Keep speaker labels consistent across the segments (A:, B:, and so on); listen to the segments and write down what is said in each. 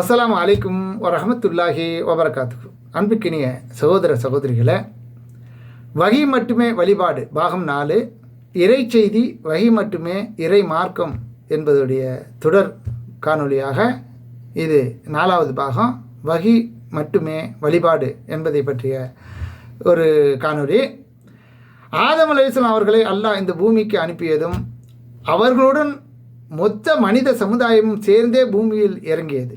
A: அஸ்லாம் அலைக்கும் வரஹமத்துல்லாஹி வபரகாத்து அன்புக்கினிய சகோதர சகோதரிகளை வகி மட்டுமே வழிபாடு பாகம் நாலு. இறை செய்தி வகி மட்டுமே இறை மார்க்கம் என்பதுடைய தொடர் காணொளியாக இது நாலாவது பாகம். வகி மட்டுமே வழிபாடு என்பதை பற்றிய ஒரு காணொளி. ஆதம் அலைஹிஸ்ஸலாம் அவர்களை அல்லாஹ் இந்த பூமிக்கு அனுப்பியதும் அவர்களுடன் மொத்த மனித சமுதாயமும் சேர்ந்தே பூமியில் இறங்கியது.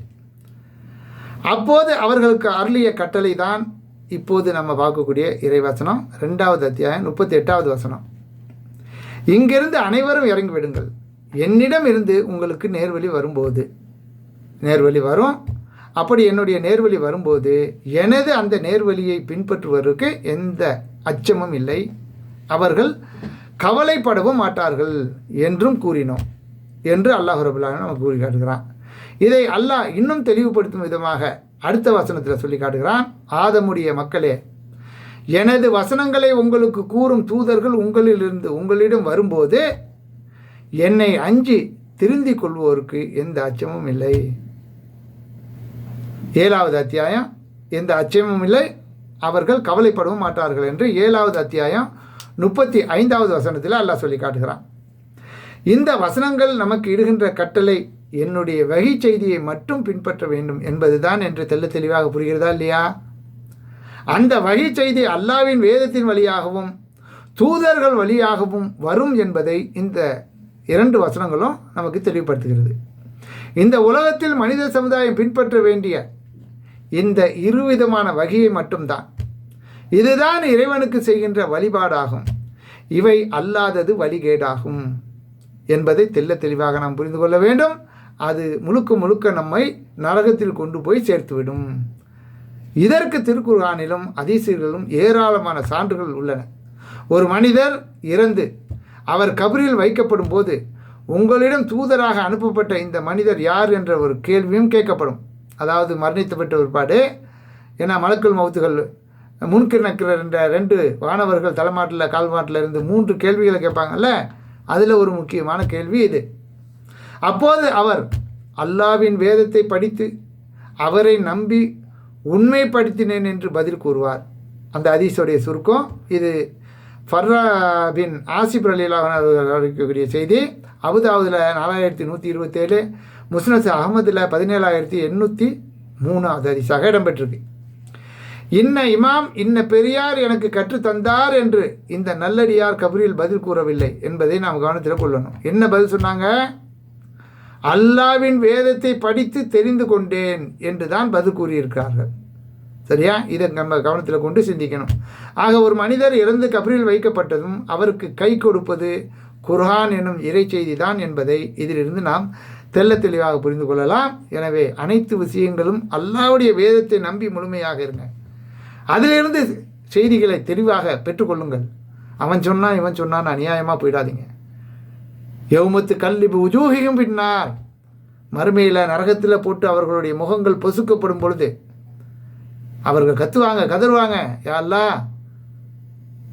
A: அப்போது அவர்களுக்கு அருளிய கட்டளை தான் இப்போது நம்ம பார்க்கக்கூடிய இறைவசனம் ரெண்டாவது அத்தியாயம் முப்பத்தி எட்டாவது வசனம். இங்கிருந்து அனைவரும் இறங்கி விடுங்கள். என்னிடம் இருந்து உங்களுக்கு நேர்வழி வரும்போது. நேர்வழி வரும். அப்படி என்னுடைய நேர்வழி வரும்போது எனது அந்த நேர்வழியை பின்பற்றுவதற்கு எந்த அச்சமும் இல்லை. அவர்கள் கவலைப்படவும் மாட்டார்கள் என்றும் கூறினோம். என்று அல்லாஹ் ரபுல்லான நம்ம கூறி காட்டுகிறான். இதை அல்லாஹ் இன்னும் தெளிவுபடுத்தும் விதமாக அடுத்த வசனத்தில் சொல்லி காட்டுகிறான். ஆதமுடைய மக்களே எனது வசனங்களை உங்களுக்கு கூறும் தூதர்கள் உங்களிலிருந்து உங்களிடம் வரும்போது என்னை அஞ்சி திருந்தி கொள்வோருக்கு எந்த அச்சமும் இல்லை. ஏழாவது அத்தியாயம் எந்த அச்சமும் இல்லை. அவர்கள் கவலைப்படவும் மாட்டார்கள் என்று ஏழாவது அத்தியாயம் முப்பத்தி ஐந்தாவது வசனத்தில் அல்லாஹ் சொல்லி காட்டுகிறான். இந்த வசனங்கள் நமக்கு இடுகின்ற கட்டளை என்னுடைய வகை செய்தியை மட்டும் பின்பற்ற வேண்டும் என்பதுதான் என்று தெல்ல தெளிவாக புரிகிறதா இல்லையா? அந்த வகை செய்தி அல்லாவின் வேதத்தின் வழியாகவும் தூதர்கள் வழியாகவும் வரும் என்பதை இந்த இரண்டு வசனங்களும் நமக்கு தெளிவுபடுத்துகிறது. இந்த உலகத்தில் மனித சமுதாயம் பின்பற்ற வேண்டிய இந்த இருவிதமான வகையை மட்டும்தான். இதுதான் இறைவனுக்கு செய்கின்ற வழிபாடாகும். இவை அல்லாதது வழிகேடாகும் என்பதை தெல்ல தெளிவாக நாம் புரிந்து கொள்ள வேண்டும். அது முழுக்க முழுக்க நம்மை நரகத்தில் கொண்டு போய் சேர்த்துவிடும். இதற்கு திருக்குர்ஹானிலும் அதிசயர்களும் ஏராளமான சான்றுகள் உள்ளன. ஒரு மனிதர் இறந்து அவர் கபரில் வைக்கப்படும் போது உங்களிடம் தூதராக அனுப்பப்பட்ட இந்த மனிதர் யார் என்ற ஒரு கேள்வியும் கேட்கப்படும். அதாவது மரணித்துப்பட்ட ஒருபாடு ஏன்னா மலக்குள் மவுத்துகள் முன்கிர் நக்கிரர் என்ற ரெண்டு வானவர்கள் தலைமாட்டில் கால்மாட்டில் இருந்து மூன்று கேள்விகளை கேட்பாங்கல்ல அதில் ஒரு முக்கியமான கேள்வி இது. அப்போது அவர் அல்லாவின் வேதத்தை படித்து அவரை நம்பி உண்மைப்படுத்தினேன் என்று பதில் கூறுவார். அந்த ஹதீஸுடைய சுருக்கம் இது. ஃபர்ரா பின் ஆசிப் அலிலாக அறிவிக்கக்கூடிய செய்தி அபுதாபுதில் நாலாயிரத்தி நூற்றி இருபத்தேழு முஸ்னஸ் அகமதில் பதினேழாயிரத்தி எண்ணூற்றி மூணாவது அதிசாக இடம்பெற்றிருக்கு. இன்ன இமாம் இன்ன பெரியார் எனக்கு கற்றுத்தந்தார் என்று இந்த நல்லடியார் கபரியில் பதில் கூறவில்லை என்பதை நாம் கவனத்தில் கொள்ளணும். என்ன பதில் சொன்னாங்க? அல்லாவின் வேதத்தை படித்து தெரிந்து கொண்டேன் என்று தான் பதில் கூறியிருக்கிறார்கள். சரியா? இதை நம்ம கவனத்தில் கொண்டு சிந்திக்கணும். ஆக ஒரு மனிதர் இறந்து கபரில் வைக்கப்பட்டதும் அவருக்கு கை கொடுப்பது குர்ஹான் எனும் இறை செய்தி தான் என்பதை இதிலிருந்து நாம் தெல்ல தெளிவாக புரிந்து கொள்ளலாம். எனவே அனைத்து விஷயங்களும் அல்லாவுடைய வேதத்தை நம்பி முழுமையாக இருங்க. அதிலிருந்து செய்திகளை தெளிவாக பெற்றுக்கொள்ளுங்கள். அவன் சொன்னான் இவன் சொன்னான் அநியாயமாக போயிடாதீங்க. யவுமத்து கல்லிபு உஜூகியும் பின்னார் மறுமையில் நரகத்தில் போட்டு அவர்களுடைய முகங்கள் பொசுக்கப்படும் பொழுது அவர்கள் கத்துவாங்க கதறுவாங்க. யாரெல்லாம்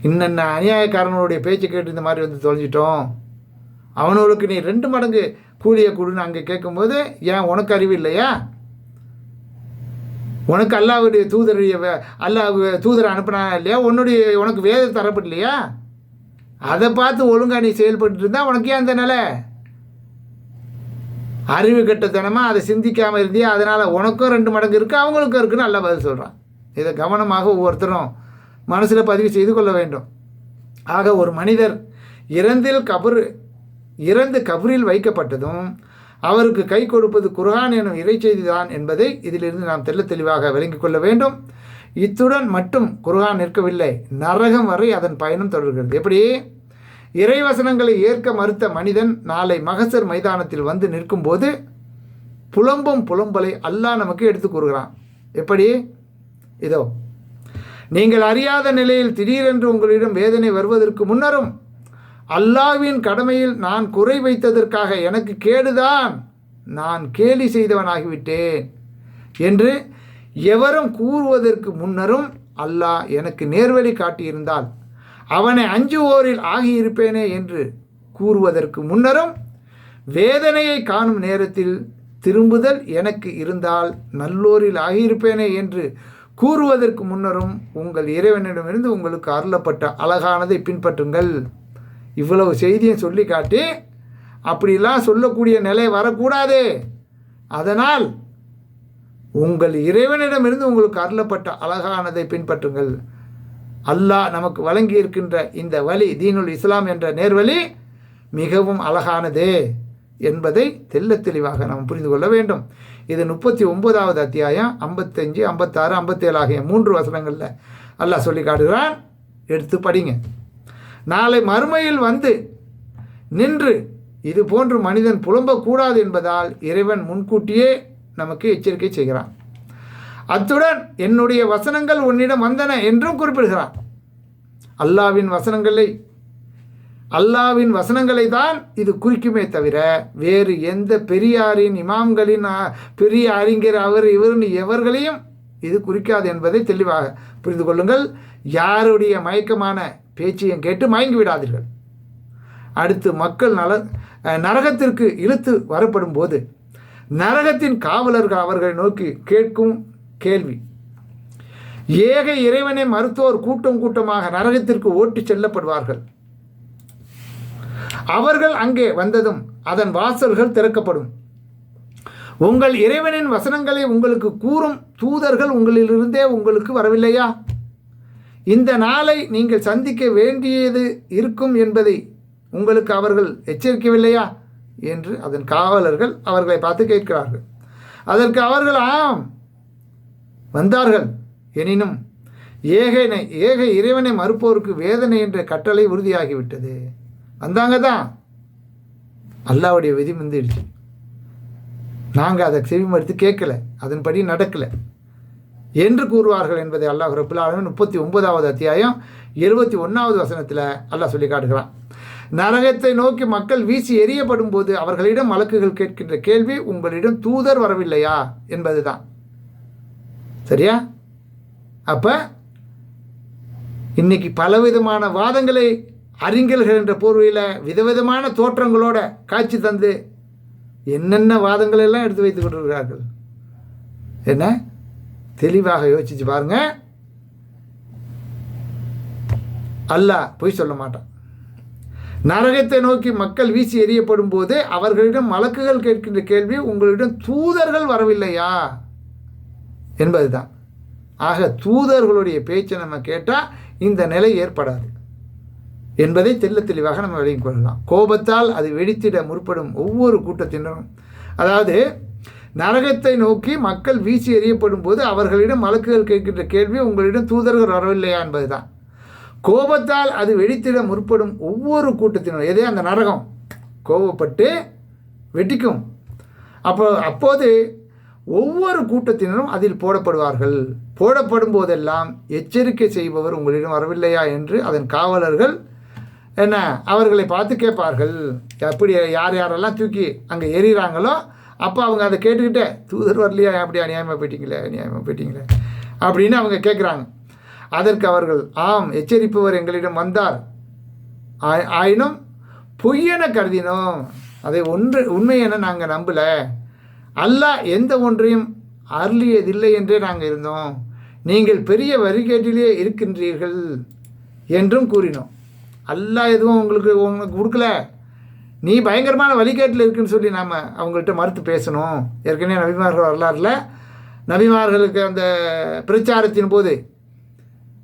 A: இன்னென்ன அநியாயக்காரனுடைய பேச்சு கேட்டு இந்த மாதிரி வந்து தொலைஞ்சிட்டோம். அவனுக்கு நீ ரெண்டு மடங்கு கூலியை கொடுன்னு அங்கே கேட்கும்போது ஏன் உனக்கு அறிவு இல்லையா? உனக்கு அல்லாவுடைய தூதருடைய அல்லாஹ் தூதரை அனுப்பினா இல்லையா? உன்னுடைய உனக்கு வேதம் தரப்படலையா? அதை பார்த்து ஒழுங்காக நீ செயல்பட்டு இருந்தால் உனக்கு ஏன் அந்த நிலை? அறிவு கெட்டத்தனமாக அதை சிந்திக்காமல் இருந்தியா? அதனால் உனக்கும் ரெண்டு மடங்கு இருக்குது அவங்களுக்கும் இருக்குன்னு நல்லா பதில் சொல்கிறான் இதை கவனமாக ஒவ்வொருத்தரும் மனசில் பதிவு செய்து கொள்ள வேண்டும். ஆக ஒரு மனிதர் இறந்தில் கபரு இறந்து கபரில் வைக்கப்பட்டதும் அவருக்கு கை கொடுப்பது குர்ஹான் எனும் இறைச்செய்தி தான் என்பதை இதிலிருந்து நாம் தெல்ல தெளிவாக விளங்கிக் கொள்ள வேண்டும். இத்துடன் மட்டும் குர்ஹான் நிற்கவில்லை நரகம் வரை அதன் பயணம் தொடர்கிறது. எப்படி? இறைவசனங்களை ஏற்க மறுத்த மனிதன் நாளை மகசர் மைதானத்தில் வந்து நிற்கும்போது புலம்பும் புலம்பலை அல்லாஹ் நமக்கு எடுத்து கூறுகிறான். எப்படி? இதோ நீங்கள் அறியாத நிலையில் திடீரென்று உங்களிடம் வேதனை வருவதற்கு முன்னரும் அல்லாவின் கடமையில் நான் குறை வைத்ததற்காக எனக்கு கேடுதான் நான் கேலி செய்தவனாகிவிட்டேன் என்று எவரும் கூறுவதற்கு முன்னரும் அல்லாஹ் எனக்கு நேர்வழி காட்டியிருந்தால் அவனை அஞ்சுவோரில் ஆகியிருப்பேனே என்று கூறுவதற்கு முன்னரும் வேதனையை காணும் நேரத்தில் திரும்புதல் எனக்கு இருந்தால் நல்லோரில் ஆகியிருப்பேனே என்று கூறுவதற்கு முன்னரும் உங்கள் இறைவனிடமிருந்து உங்களுக்கு அருளப்பட்ட அழகானதை பின்பற்றுங்கள். இவ்வளவு செய்தியை சொல்லி காட்டி அப்படிலாம் சொல்லக்கூடிய நிலை வரக்கூடாதே. அதனால் உங்கள் இறைவனிடமிருந்து உங்களுக்கு அருளப்பட்ட அழகானதை பின்பற்றுங்கள். அல்லாஹ் நமக்கு வழங்கி இருக்கின்ற இந்த வழி தீனுல் இஸ்லாம் என்ற நேர்வழி மிகவும் அழகானது என்பதை தெல்ல தெளிவாக நாம் புரிந்து கொள்ள வேண்டும். இது முப்பத்தி ஒன்பதாவது அத்தியாயம் ஐம்பத்தஞ்சு ஐம்பத்தாறு ஐம்பத்தேழு ஆகிய மூன்று வசனங்களில் அல்லாஹ் சொல்லி காட்டுகிறான். எடுத்து படிங்க. நாளை மறுமையில் வந்து நின்று இது போன்று மனிதன் புலம்பக்கூடாது என்பதால் இறைவன் முன்கூட்டியே நமக்கு எச்சரிக்கை செய்கிறான். அத்துடன் என்னுடைய வசனங்கள் உன்னிடம் வந்தன என்றும் குறிப்பிடுகிறார். அல்லாவின் வசனங்களை அல்லாவின் வசனங்களை தான் இது குறிக்குமே தவிர வேறு எந்த பெரியாரின் இமாம்களின் பெரிய அறிஞர் அவர் இவர்னு எவர்களையும் இது குறிக்காது என்பதை தெளிவாக புரிந்து கொள்ளுங்கள். யாருடைய மயக்கமான பேச்சையும் கேட்டு மயங்கி விடாதீர்கள். அடுத்து மக்கள் நல நரகத்திற்கு இழுத்து வரப்படும் போது நரகத்தின் காவலர்கள் அவர்களை நோக்கி கேட்கும் கேள்வி. ஏக இறைவனை மருத்துவர் கூட்டம் கூட்டமாக நரகத்திற்கு ஓட்டிச் செல்லப்படுவார்கள். அவர்கள் அங்கே வந்ததும் அதன் வாசல்கள் திறக்கப்படும். உங்கள் இறைவனின் வசனங்களை உங்களுக்கு கூறும் தூதர்கள் உங்களிலிருந்தே உங்களுக்கு வரவில்லையா? இந்த நாளை நீங்கள் சந்திக்க வேண்டியது இருக்கும் என்பதை உங்களுக்கு அவர்கள் எச்சரிக்கவில்லையா? என்று அதன் காவலர்கள் அவர்களை பார்த்து கேட்கிறார்கள். அதற்கு அவர்கள் ஆம் வந்தார்கள். எனினும் ஏகனை ஏக இறைவனை மறுப்போருக்கு வேதனை என்ற கட்டளை உறுதியாகிவிட்டது. வந்தாங்க தான். அல்லாவுடைய விதி வந்துடுச்சு நாங்கள் அதை செவிமடுத்து கேட்கல. அதன்படி நடக்கலை. என்று கூறுவார்கள் என்பதை அல்லாஹ் ரபுல் முப்பத்தி ஒன்பதாவது அத்தியாயம் இருபத்தி ஒன்றாவது வசனத்தில் அல்லாஹ் சொல்லி காட்டுகிறான். நரகத்தை நோக்கி மக்கள் வீசி எறியப்படும் போது அவர்களிடம் வழக்குகள் கேட்கின்ற கேள்வி உங்களிடம் தூதர் வரவில்லையா? என்பதுதான். சரியா? அப்போ இன்னைக்கு பலவிதமான வாதங்களை அறிஞர்கள் என்ற போர்வையில் விதவிதமான தோற்றங்களோட காட்சி தந்து என்னென்ன வாதங்கள் எல்லாம் எடுத்து வைத்து கொண்டிருக்கிறார்கள்? என்ன? தெளிவாக யோசிச்சு பாருங்க. அல்ல பொய் சொல்ல மாட்டான். நரகத்தை நோக்கி மக்கள் வீசி எறியப்படும் போது அவர்களிடம் வழக்குகள் கேட்கின்ற கேள்வி உங்களிடம் தூதர்கள் வரவில்லையா? என்பது தான் ஆக தூதர்களுடைய பேச்சை நம்ம கேட்டால் இந்த நிலை ஏற்படாது. என்பதை தெல்ல தெளிவாக நம்ம விளங்கிக் கொள்ளலாம். கோபத்தால் அது வெடித்திட முற்படும் ஒவ்வொரு கூட்டத்தினரும். அதாவது நரகத்தை நோக்கி மக்கள் வீசி எறியப்படும் போது அவர்களிடம் வழக்குகள் கேட்கின்ற கேள்வி உங்களிடம் தூதர்கள் வரவில்லையா என்பதுதான். கோபத்தால் அது வெடித்திட முற்படும் ஒவ்வொரு கூட்டத்தினரும். எதே அந்த நரகம்? கோபப்பட்டு வெட்டிக்கும் அப்போ அப்போது ஒவ்வொரு கூட்டத்தினரும் அதில் போடப்படுவார்கள். போடப்படும் போதெல்லாம் எச்சரிக்கை செய்பவர் உங்களிடம் வரவில்லையா என்று அதன் காவலர்கள் என்ன அவர்களை பார்த்து கேட்பார்கள். எப்படி யார் யாரெல்லாம் தூக்கி அங்கே எறிகிறாங்களோ அப்போ அவங்க அதை கேட்டுக்கிட்டே தூதர் வரலையா? அப்படி அநியாயமாக போயிட்டீங்களே அநியாயமாக போயிட்டீங்களே? அப்படின்னு அவங்க கேட்குறாங்க. அதற்கு அவர்கள் ஆம் எச்சரிப்பவர் எங்களிடம் வந்தார். ஆயினும் பொய்யென கருதினோம். அதை ஒன்று உண்மை என நாங்கள் நம்பலை. அல்லாஹ் எந்த ஒன்றையும் அருளியதில்லை என்றே நாங்கள் இருந்தோம். நீங்கள் பெரிய வரிகேட்டிலேயே இருக்கின்றீர்கள் என்றும் கூறினோம். அல்லாஹ் எதுவும் உங்களுக்கு உங்களுக்கு கொடுக்கல. நீ பயங்கரமான வழிகேட்டில் இருக்குன்னு சொல்லி நாம் அவங்கள்ட்ட மறுத்து பேசணும். ஏற்கனவே நபிமார்கள் வரலாறுல நபிமார்களுக்கு அந்த பிரச்சாரத்தின் போது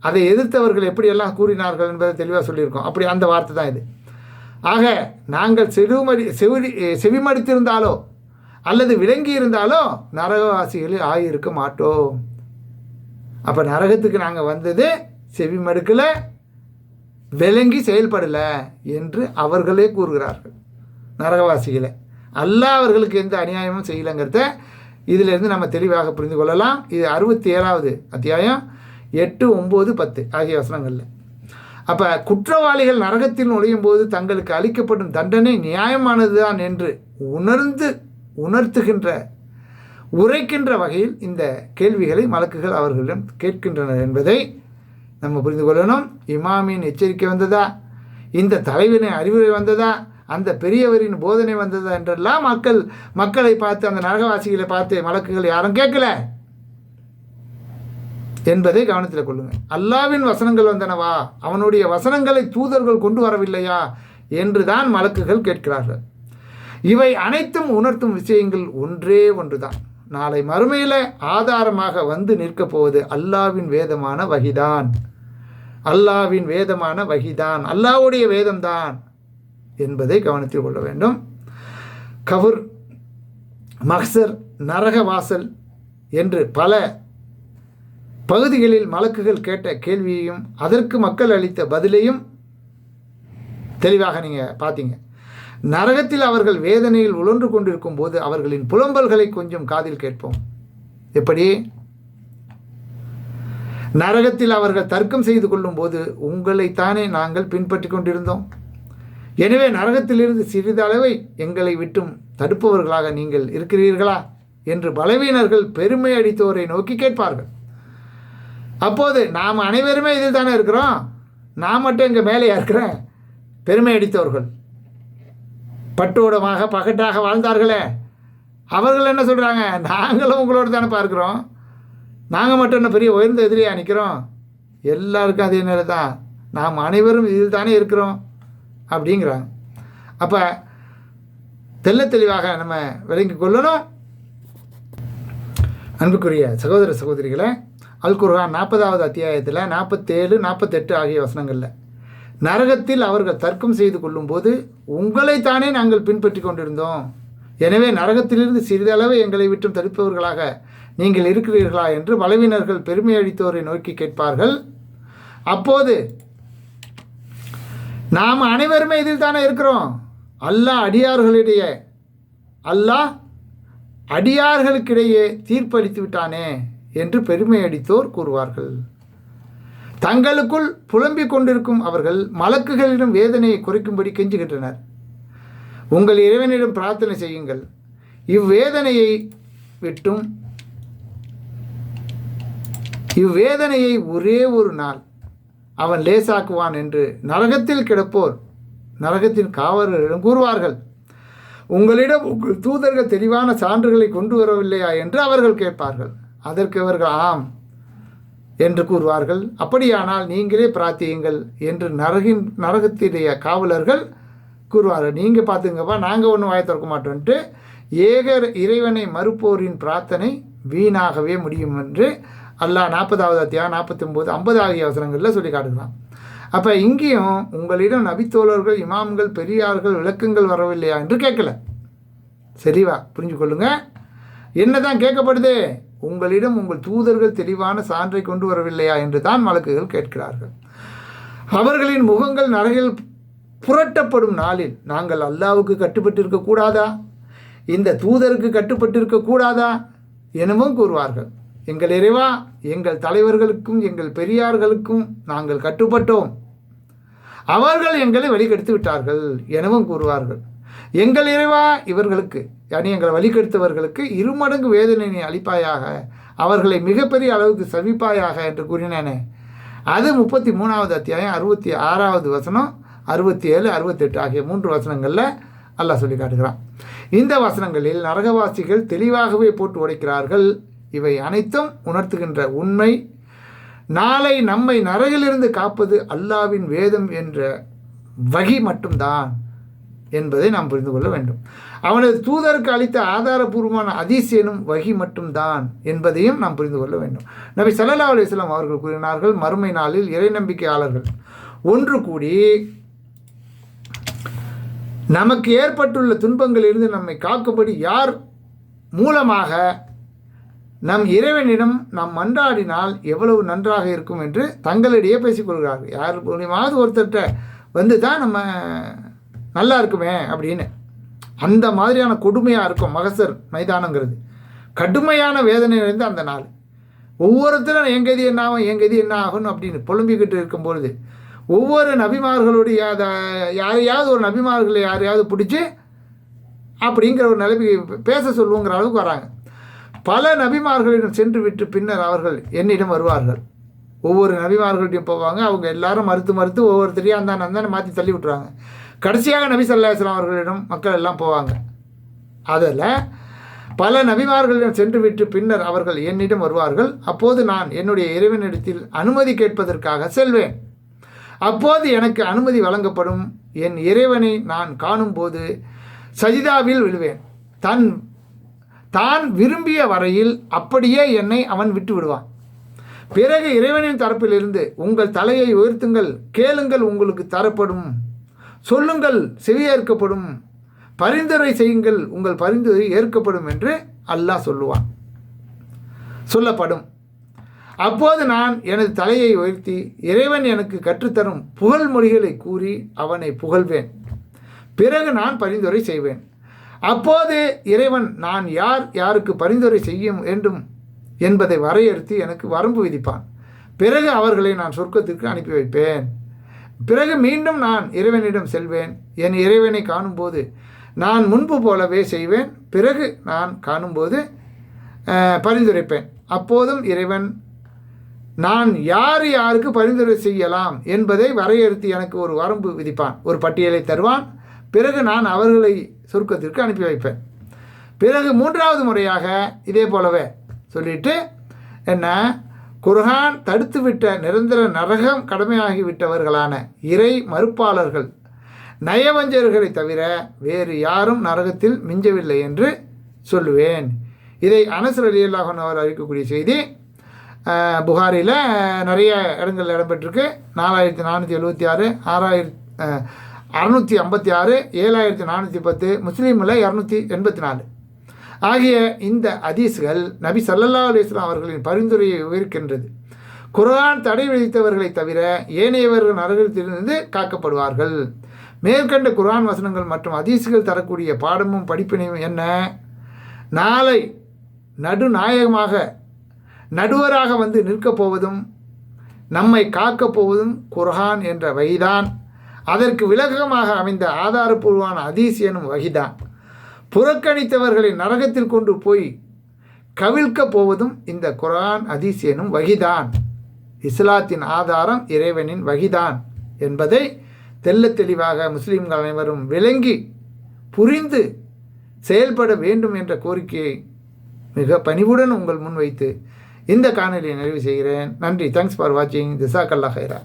A: அதை எதிர்த்தவர்கள் எப்படியெல்லாம் கூறினார்கள் என்பதை தெளிவாக சொல்லியிருக்கோம். அப்படி அந்த வார்த்தை தான் இது. ஆக நாங்கள் செவிமடி செவி செவிமடித்திருந்தாலோ அல்லது விளங்கி இருந்தாலும் நரகவாசிகளில் ஆகியிருக்க மாட்டோம். அப்போ நரகத்துக்கு நாங்கள் வந்தது செவி மடுக்கில் விளங்கி செயல்படலை என்று அவர்களே கூறுகிறார்கள் நரகவாசிகளை. அல்லா அவர்களுக்கு எந்த அநியாயமும் செய்யலைங்கிறத இதிலிருந்து நம்ம தெளிவாக புரிந்து கொள்ளலாம். இது அறுபத்தி ஏழாவது அத்தியாயம் எட்டு ஒம்பது பத்து ஆகிய வசனங்களில். அப்போ குற்றவாளிகள் நரகத்தில் நுழையும் போது தங்களுக்கு அளிக்கப்படும் தண்டனை நியாயமானதுதான் என்று உணர்ந்து உணர்த்துகின்ற உரைக்கின்ற வகையில் இந்த கேள்விகளை மலக்குகள் அவர்களிடம் கேட்கின்றனர் என்பதை நம்ம புரிந்து கொள்ளணும். இமாமின் எச்சரிக்கை வந்ததா? இந்த தலைவனின் அறிவுரை வந்ததா? அந்த பெரியவரின் போதனை வந்ததா? என்றெல்லாம் மக்கள் மக்களை பார்த்து அந்த நரகவாசிகளை பார்த்து மலக்குகள் யாரும் கேட்கல. என்பதை கவனத்தில் கொள்ளுங்கள். அல்லாவின் வசனங்கள் வந்தனவா? அவனுடைய வசனங்களை தூதர்கள் கொண்டு வரவில்லையா? என்று தான் மலக்குகள் கேட்கிறார்கள். இவை அனைத்தும் உணர்த்தும் விஷயங்கள் ஒன்றே ஒன்றுதான். நாளை மறுமையில் ஆதாரமாக வந்து நிற்கப் போவது அல்லாவின் வேதமான வகிதான். அல்லாவின் வேதமான வகிதான். அல்லாவுடைய வேதம்தான் என்பதை கவனத்தில் கொள்ள வேண்டும். கவுர் மஹ்சர் நரகவாசல் என்று பல பகுதிகளில் மலக்குகள் கேட்ட கேள்வியையும் அதற்கு மக்கள் அளித்த பதிலையும் தெளிவாக நீங்கள் பார்த்தீங்க. நரகத்தில் அவர்கள் வேதனையில் உழன்று கொண்டிருக்கும் போது அவர்களின் புலம்பல்களை கொஞ்சம் காதில் கேட்போம். எப்படி? நரகத்தில் அவர்கள் தர்க்கம் செய்து கொள்ளும் போது உங்களைத்தானே நாங்கள் பின்பற்றி கொண்டிருந்தோம். எனவே நரகத்திலிருந்து சிறிதளவை எங்களை விட்டும் தடுப்பவர்களாக நீங்கள் இருக்கிறீர்களா? என்று பலவீனர்கள் பெருமை அடித்தோரை நோக்கி கேட்பார்கள். அப்போது நாம் அனைவருமே இதில் தானே இருக்கிறோம்? நான் மட்டும் இங்கே மேலேயா இருக்கிறேன்? பெருமை அடித்தவர்கள். பட்டோடமாக பகட்டாக வாழ்ந்தார்களே. அவர்கள் என்ன சொல்கிறாங்க நாங்களும் உங்களோடு தானே பார்க்குறோம். நாங்கள் மட்டும் என்ன பெரிய உயர்ந்த எதிரியாக நிற்கிறோம் எல்லாருக்கும் அதே நிலை தான். நாம் அனைவரும் இதில் தானே இருக்கிறோம். அப்படிங்கிறாங்க. அப்போ தெள்ள தெளிவாக நம்ம விளங்கி கொள்ளணும். அன்புக்குரிய சகோதர சகோதரிகளை அல் குர்ஹான் நாற்பதாவது அத்தியாயத்தில் நாற்பத்தேழு நாற்பத்தெட்டு ஆகிய வசனங்களில் நரகத்தில் அவர்கள் தர்க்கம் செய்து கொள்ளும்போது உங்களைத்தானே நாங்கள் பின்பற்றி கொண்டிருந்தோம். எனவே நரகத்திலிருந்து சிறிதளவு எங்களை விட்டும் தடுப்பவர்களாக நீங்கள் இருக்கிறீர்களா என்று பலவீனர்கள் பெருமை அளித்தோரை நோக்கி கேட்பார்கள். அப்போது நாம் அனைவருமே இதில் தானே இருக்கிறோம். அல்லாஹ் அடியார்களிடையே அல்லாஹ் அடியார்களுக்கிடையே தீர்ப்பளித்து விட்டானே என்று பெருமை அடித்தோர் கூறுவார்கள். தங்களுக்குள் புலம்பிக் கொண்டிருக்கும் அவர்கள் மலக்குகளிடம் வேதனையை குறைக்கும்படி கெஞ்சுகின்றனர். உங்கள் இறைவனிடம் பிரார்த்தனை செய்யுங்கள். இவ்வேதனையை விட்டும் இவ்வேதனையை ஒரே ஒரு நாள் அவன் லேசாக்குவான் என்று நரகத்தில் கிடப்போர் நரகத்தின் காவலர்களிடம் கூறுவார்கள். உங்களிடம் உங்கள் தூதர்கள் தெளிவான சான்றுகளை கொண்டு வரவில்லையா என்று அவர்கள் கேட்பார்கள். அதற்கு அவர்கள் ஆம் என்று கூறுவார்கள். அப்படியானால் நீங்களே பிரார்த்தியுங்கள் என்று நரகின் நரகத்திடைய காவலர்கள் கூறுவார்கள். நீங்கள் பார்த்துங்கப்பா நாங்கள் ஒன்றும் வாய திறக்க மாட்டோன்ட்டு ஏகர் இறைவனை மறுப்போரின் பிரார்த்தனை வீணாகவே முடியும் என்று அல்லாஹ் நாற்பதாவது அத்தியாயம் நாற்பத்தி ஒம்பது ஐம்பது ஆகிய அவசரங்களில் சொல்லி காட்டுகிறான். அப்போ இங்கேயும் உங்களிடம் நபித்தோழர்கள் இமாம்கள் பெரியார்கள் விளக்கங்கள் வரவில்லையா என்று கேட்கல. சரிவா புரிஞ்சு கொள்ளுங்க என்ன தான் கேட்கப்படுது? உங்களிடம் உங்கள் தூதர்கள் தெளிவான சான்றை கொண்டு வரவில்லையா என்று தான் வழக்குகள் கேட்கிறார்கள். அவர்களின் முகங்கள் நரகில் புரட்டப்படும் நாளில் நாங்கள் அல்லாவுக்கு கட்டுப்பட்டிருக்க கூடாதா? இந்த தூதருக்கு கட்டுப்பட்டிருக்க கூடாதா? எனவும் கூறுவார்கள். எங்கள் இறைவா எங்கள் தலைவர்களுக்கும் எங்கள் பெரியார்களுக்கும் நாங்கள் கட்டுப்பட்டோம். அவர்கள் எங்களை வழிகெடுத்து விட்டார்கள் எனவும் கூறுவார்கள். எங்கள் இறைவா இவர்களுக்கு யானி எங்களை வழிகெடுத்தவர்களுக்கு இருமடங்கு வேதனை அளிப்பாயாக அவர்களை மிகப்பெரிய அளவுக்கு சவிப்பாயாக என்று கூறினேனே. அது முப்பத்தி மூணாவது அத்தியாயம் அறுபத்தி ஆறாவது வசனம் அறுபத்தி ஏழு அறுபத்தெட்டு ஆகிய மூன்று வசனங்களில் அல்லாஹ் சொல்லி காட்டுகிறான். இந்த வசனங்களில் நரகவாசிகள் தெளிவாகவே போட்டு உடைக்கிறார்கள். இவை அனைத்தும் உணர்த்துகின்ற உண்மை. நாளை நம்மை நரகிலிருந்து காப்பது அல்லாவின் வேதம் என்ற வகி மட்டும்தான். என்பதை நாம் புரிந்து கொள்ள வேண்டும். அவனது தூதருக்கு அளித்த ஆதாரபூர்வமான அதிசயனும் வகி மட்டும்தான் என்பதையும் நாம் புரிந்து கொள்ள வேண்டும். நபி சல்லா அலிஸ்லாம் அவர்கள் கூறினார்கள் மறுமை நாளில் இறை நம்பிக்கையாளர்கள். ஒன்று கூடி நமக்கு ஏற்பட்டுள்ள துன்பங்களிலிருந்து நம்மை காக்கும்படி யார் மூலமாக நம் இறைவனிடம் நாம் மன்றாடினால் எவ்வளவு நன்றாக இருக்கும் என்று தங்களிடையே பேசிக்கொள்கிறார்கள் யார் மூலியமாவது ஒருத்தர்கிட்ட வந்து தான் நம்ம நல்லா இருக்குமே அப்படின்னு. அந்த மாதிரியான கொடுமையாக இருக்கும் மகசர் மைதானங்கிறது. கடுமையான வேதனை நிறைந்த அந்த நாள். ஒவ்வொருத்தரும் என் கதி என்ன ஆகும் என் கதி என்ன ஆகும் அப்படின்னு புலம்பிக்கிட்டு இருக்கும் பொழுது ஒவ்வொரு நபிமார்களுடைய அதை யாரையாவது ஒரு நபிமார்களை யாரையாவது பிடிச்சி அப்படிங்கிற ஒரு நிலைமைக்கு பேச சொல்லுவோங்கிற அளவுக்கு வராங்க. பல நபிமார்களிடம் சென்று விட்டு பின்னர் அவர்கள் என்னிடம் வருவார்கள். ஒவ்வொரு நபிமார்கள்ட்டையும் போவாங்க. அவங்க எல்லாரும் மறுத்து மறுத்து ஒவ்வொருத்தரையும் அந்த அந்தான மாற்றி தள்ளி விட்டுறாங்க. கடைசியாக நபி ஸல்லல்லாஹு அவர்களிடம் மக்கள் எல்லாம் போவாங்க. அதில் பல நபிமார்களிடம் சென்று விட்டு பின்னர் அவர்கள் என்னிடம் வருவார்கள். அப்போது நான் என்னுடைய இறைவனிடத்தில் அனுமதி கேட்பதற்காக செல்வேன். அப்போது எனக்கு அனுமதி வழங்கப்படும். என் இறைவனை நான் காணும்போது சஜிதாவில் விழுவேன். தன் தான் விரும்பிய வரையில் அப்படியே என்னை அவன் விட்டு விடுவான். பிறகு இறைவனின் தரப்பிலிருந்து உங்கள் தலையை உயர்த்துங்கள் கேளுங்கள் உங்களுக்கு தரப்படும். சொல்லுங்கள் செவியேற்கப்படும். பரிந்துரை செய்யுங்கள் உங்கள் பரிந்துரை ஏற்கப்படும் என்று அல்லாஹ் சொல்லுவான். சொல்லப்படும். அப்போது நான் எனது தலையை உயர்த்தி இறைவன் எனக்கு கற்றுத்தரும் புகழ் மொழிகளை கூறி அவனை புகழ்வேன். பிறகு நான் பரிந்துரை செய்வேன். அப்போது இறைவன் நான் யார் யாருக்கு பரிந்துரை செய்ய வேண்டும் என்பதை வரையறுத்து எனக்கு வரம்பு விதிப்பான். பிறகு அவர்களை நான் சொர்க்கத்திற்கு அனுப்பி வைப்பேன். பிறகு மீண்டும் நான் இறைவனிடம் செல்வேன். என் இறைவனை காணும்போது நான் முன்பு போலவே செய்வேன். பிறகு நான் காணும்போது பரிந்துரைப்பேன். அப்போதும் இறைவன் நான் யார் யாருக்கு பரிந்துரை செய்யலாம் என்பதை வரையறுத்து எனக்கு ஒரு வரம்பு விதிப்பான். ஒரு பட்டியலை தருவான். பிறகு நான் அவர்களை சுருக்கத்திற்கு அனுப்பி வைப்பேன். பிறகு மூன்றாவது முறையாக இதே போலவே சொல்லிட்டு என்ன? குர்ஹான் தடுத்துவிட்ட நிரந்தர நரகம் கடமையாகிவிட்டவர்களான இறை மறுப்பாளர்கள் நயவஞ்சர்களை தவிர வேறு யாரும் நரகத்தில் மிஞ்சவில்லை என்று சொல்லுவேன். இதை அனசர் அலி அல்லாஹன் அவர் அறிவிக்கக்கூடிய செய்தி புகாரில் நிறைய இடங்கள் இடம்பெற்றிருக்கு. நாலாயிரத்தி நானூற்றி எழுபத்தி ஆறு ஆறாயிரத்தி அறநூற்றி ஐம்பத்தி ஆறு ஏழாயிரத்தி நானூற்றி பத்து முஸ்லீமில் இரநூத்தி எண்பத்தி நாலு. ஆகிய இந்த அதீஸ்கள் நபி சல்லல்லா அலைஹி அவர்களின் பரிந்துரையை விவரிக்கின்றது குரான் தடை விதித்தவர்களை தவிர ஏனையவர்கள் நரகத்திலிருந்து காக்கப்படுவார்கள். மேற்கண்ட குர்ஆன் வசனங்கள் மற்றும் அதீசுகள் தரக்கூடிய பாடமும் படிப்பினையும் என்ன? நாளை நடுநாயகமாக நடுவராக வந்து நிற்கப் போவதும் நம்மை காக்கப் போவதும் குர்ஹான் என்ற வகைதான். அதற்கு விலகமாக அமைந்த ஆதாரப்பூர்வமான அதீஸ் எனும் வகைதான். புறக்கணித்தவர்களை நரகத்தில் கொண்டு போய் கவிழ்க்கப் போவதும் இந்த குரான் அதீஸ் எனும் வகிதான். இஸ்லாத்தின் ஆதாரம் இறைவனின் வகிதான் என்பதை தெள்ளத் தெளிவாக முஸ்லீம்கள் அனைவரும் விளங்கி புரிந்து செயல்பட வேண்டும் என்ற கோரிக்கையை மிக பணிவுடன் உங்கள் முன்வைத்து இந்த காணொலியை நிறைவு செய்கிறேன். நன்றி. தேங்க்ஸ் ஃபார் வாட்சிங் திசா கல்லா ஹைரா